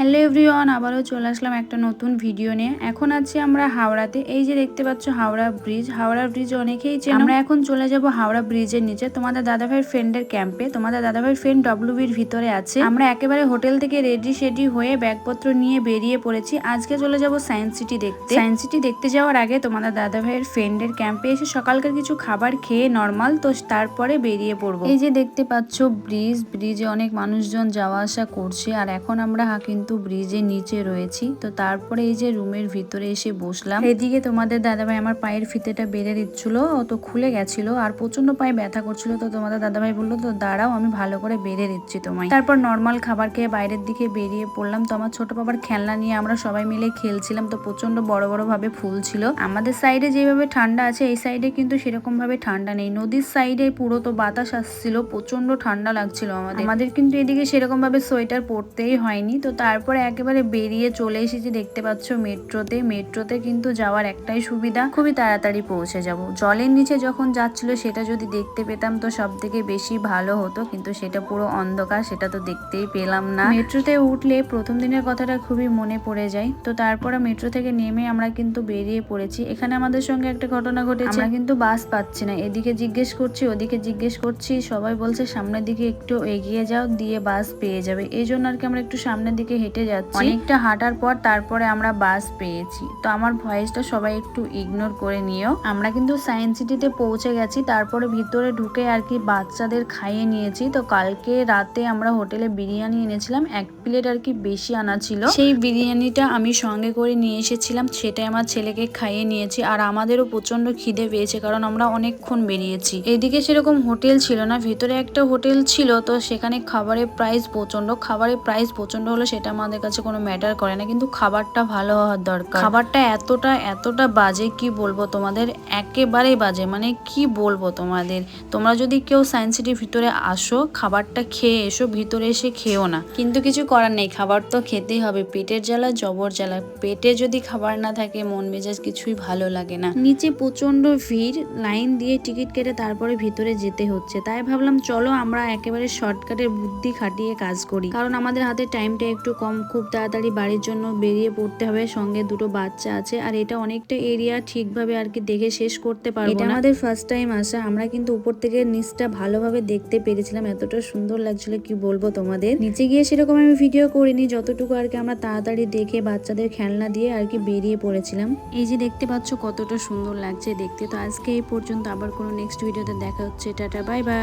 Hello everyone, আবারও চলে আসলাম একটা নতুন ভিডিও নিয়ে। এখন আছি আমরা হাওড়াতে। এই যে দেখতে পাচ্ছ হাওড়া ব্রিজ। হাওড়া ব্রিজ অনেকেই চেনো। আমরা এখন চলে যাব হাওড়া ব্রিজের নিচে। তোমাদের দাদাভাইয়ের ফ্রেন্ডের ক্যাম্পে তোমাদের দাদাভাইয়ের ফ্রেন্ড ডব্লিউবির ভিতরে আছে। আমরা একেবারে হোটেল থেকে রেডি সেডি হয়ে ব্যাগপত্র নিয়ে বেরিয়ে পড়েছি। আজকে চলে যাব সায়েন্স সিটি দেখতে। সায়েন্স সিটি দেখতে যাওয়ার আগে তোমাদের দাদাভাইয়ের ফ্রেন্ডের ক্যাম্পে এসে সকালকার কিছু খাবার খেয়ে নর্মাল তো তারপরে বেরিয়ে পড়ব। এই যে দেখতে পাচ্ছ ব্রিজ। ব্রিজে অনেক মানুষজন যাওয়া আসা করছে। আর এখন আমরা হা কিন্তু ব্রিজের নিচে রয়েছি, তো তারপরে এই যে রুমের ভিতরে এসে বসলাম। এদিকে তোমাদের দাদাভাই আমার পায়ের ফিতেটা বেড়ে দিচ্ছিল তো খুলে গেছিল, আর প্রচণ্ড পায়ে ব্যথা করছিল, তো তোমাদের দাদাভাই বলল, তো দাঁড়াও, আমি ভালো করে বেড়ে দিচ্ছি তোমায়। তারপর নর্মাল খাবার খেয়ে বাইরের দিকে বেরিয়ে পড়লাম। তো আমার ছোট বাবার খেলনা নিয়ে আমরা সবাই মিলে খেলছিলাম, তো প্রচণ্ড বড় বড় ভাবে ফুল ছিল। আমাদের সাইডে যেভাবে ঠান্ডা আছে, এই সাইডে কিন্তু সেরকম ভাবে ঠান্ডা নেই। নদীর সাইডে পুরো তো বাতাস আসছিল প্রচণ্ড ঠান্ডা লাগছিল আমাদের। আমাদের কিন্তু এদিকে সেরকম ভাবে সোয়েটার পরতেই হয়নি, তো তারপরে একেবারে বেরিয়ে চলে এসেছি দেখতে পাচ্ছ মেট্রোতে। মেট্রোতে কিন্তু যাওয়ার একটাই সুবিধা, খুবই তাড়াতাড়ি পৌঁছে যাব। জলের নিচে যখন যাচ্ছিল সেটা যদি দেখতে পেতাম তো সব থেকে বেশি ভালো হতো, কিন্তু সেটা পুরো অন্ধকার, সেটা তো দেখতেই পেলাম না। মেট্রোতে উঠলে প্রথম দিনের কথাটা খুবই মনে পড়ে যায়। তো তারপরে মেট্রো থেকে নেমে আমরা কিন্তু বেরিয়ে পড়েছি। এখানে আমাদের সঙ্গে একটা ঘটনা ঘটেছে। আমরা কিন্তু বাস পাচ্ছি না। এদিকে জিজ্ঞেস করছি, ওদিকে জিজ্ঞেস করছি, সবাই বলছে সামনের দিকে একটু এগিয়ে যাও, দিয়ে বাস পেয়ে যাবে। এই জন্য আর কি আমরা একটু সামনের দিকে হেঁটে যাচ্ছি। অনেকটা হাঁটার পর তারপরে আমরা বাস পেয়েছি। তো আমার ভয়েসটা সবাই একটু ইগনোর করে নিও। আমরা কিন্তু সায়েন্স সিটিতে পৌঁছে গেছি, তারপরে ভিতরে ঢুকে আর কি বাচ্চাদের খাইয়ে নিয়েছি। তো কালকে রাতে আমরা হোটেলে বিরিয়ানি এনেছিলাম, এক প্লেট আর কি বেশি আনা ছিল। সেই বিরিয়ানিটা আমি সঙ্গে করে নিয়ে এসেছিলাম, সেটাই আমার ছেলেকে খাইয়ে নিয়েছি। আর আমাদেরও প্রচণ্ড খিদে পেয়েছে, কারণ আমরা অনেকক্ষণ বেরিয়েছি। এদিকে সেরকম হোটেল ছিল না, ভিতরে একটা হোটেল ছিল, তো সেখানে খাবারের প্রাইস প্রচণ্ড খাবারের প্রাইস প্রচণ্ড হলো, সেটা আমাদের কাছে কোনো ম্যাটার করে না, কিন্তু খাবারটা ভালো হওয়ার দরকার। খাবারটা এতটা এতটা বাজে, কি বলব তোমাদের? একেবারেই বাজে মানে কি বলব তোমাদের? তোমরা যদি কেউ সায়েন্স সিটির ভিতরে আসো, খাবারটা খেয়ে এসো, ভিতরে এসে খেও না। কিন্তু কিছু করার নেই, খাবার তো খেতেই হবে। পেটের জ্বালা, জবর জ্বালা। পেটে যদি খাবার না থাকে, মন মেজাজ কিছুই ভালো লাগে না। নিচে প্রচণ্ড ভিড়, লাইন দিয়ে টিকিট কেটে তারপরে ভিতরে যেতে হচ্ছে। তাই ভাবলাম, চলো আমরা একেবারে শর্টকাটের বুদ্ধি খাটিয়ে কাজ করি। কারণ আমাদের হাতে টাইমটা একটু কম খুব তাড়াতাড়ি বাড়ির জন্য বেরিয়ে পড়তে হবে সঙ্গে দুটো বাচ্চা আছে। আর এটা অনেকটা এরিয়া ঠিকভাবে আর কি দেখে শেষ করতে পারব এটা আমাদের ফার্স্ট টাইম আসা। আমরা কিন্তু উপর থেকে নিচটা ভালোভাবে দেখতে পেরেছিলাম। এতটা সুন্দর লাগছিল কি বলব তোমাদের? নিচে গিয়ে সেরকম আমি ভিডিও করিনি। যতটুকু আর কি আমরা তাড়াতাড়ি দেখে বাচ্চাদের খেলনা দিয়ে আর কি বেরিয়ে পড়েছিলাম। এই যে দেখতে পাচ্ছ কতটা সুন্দর লাগছে। দেখতে তো আজকে এই পর্যন্ত। আবার কোনো নেক্সট ভিডিওতে দেখা হচ্ছে। Tata bye bye